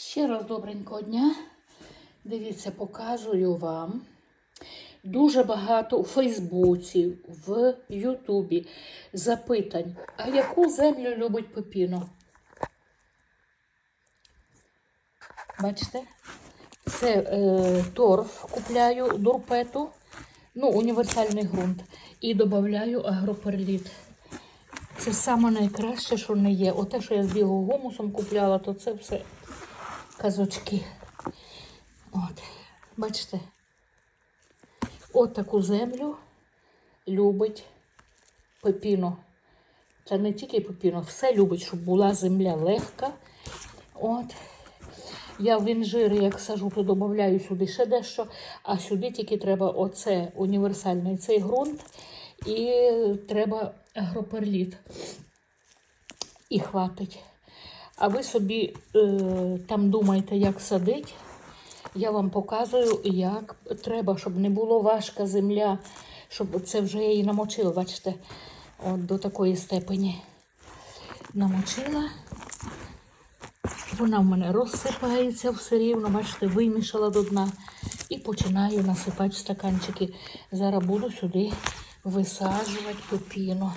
Ще раз добренького дня. Дивіться, показую вам. Дуже багато у Фейсбуці, в Ютубі запитань. А яку землю любить Пепіно? Бачите? Це е, торф купляю дурпету, ну, універсальний ґрунт. І додаю агроперліт. Це найкраще, що не є. Оте, що я з біогумусом купляла, то це все казочки. От, бачите, от таку землю любить пепіно. Та не тільки пепіно, все любить, щоб була земля легка. От. Я в інжири, як сажу, то додаю сюди ще дещо, а сюди тільки треба оце універсальний цей ґрунт і треба агроперліт. І хватить. А ви собі е, там думаєте, як садить. Я вам показую, як треба, щоб не було важка земля, щоб це вже я її намочила, бачите, от до такої степені намочила. Вона в мене розсипається все рівно, бачите, вимішала до дна. І починаю насипати стаканчики. Зараз буду сюди висаджувати пепіно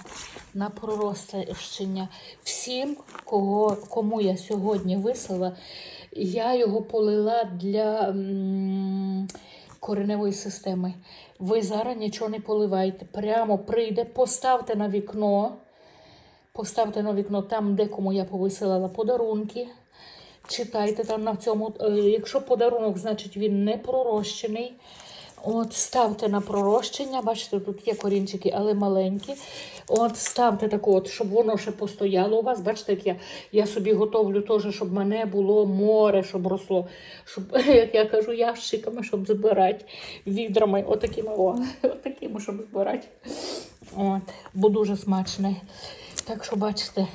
на проростання. Всім, кого, кому я сьогодні висила, я його полила для кореневої системи. Ви зараз нічого не поливайте. Прямо прийде, поставте на вікно. Поставте на вікно там, де кому я повисилала подарунки. Читайте там на цьому. е, Якщо подарунок, значить він не пророщений. От, ставте на пророщення. Бачите, тут є корінчики, але маленькі. От, ставте так, от, щоб воно ще постояло у вас. Бачите, як я, я собі готовлю теж, щоб мене було море, щоб росло. Щоб, як я кажу, ящиками, щоб збирати відрами. Отакими, о, отакими, щоб збирати. От, бо дуже смачне. Так що бачите.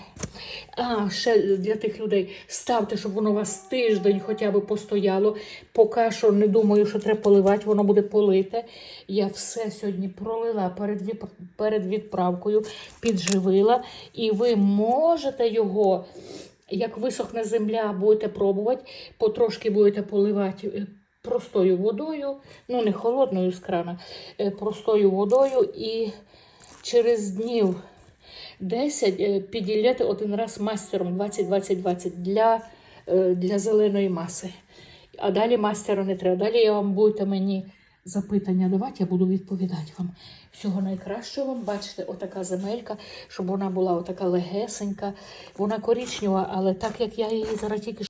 А, ще для тих людей ставте, щоб воно у вас тиждень хоча б постояло. Поки що не думаю, що треба поливати, воно буде полите. Я все сьогодні пролила перед, відправкою, підживила. І ви можете його, як висохне земля, будете пробувати, потрошки будете поливати. е, Простою водою, ну не холодною з крана, е, простою водою і через днів 10 піділляти піділяти один раз мастером 20-20-20 для, е, для зеленої маси. А далі мастера не треба. Далі я вам будете мені запитання давати, я буду відповідати вам. Всього найкращого вам. Бачите, отака земелька, щоб вона була отака легесенька. Вона коричнева, але так як я її зараз тільки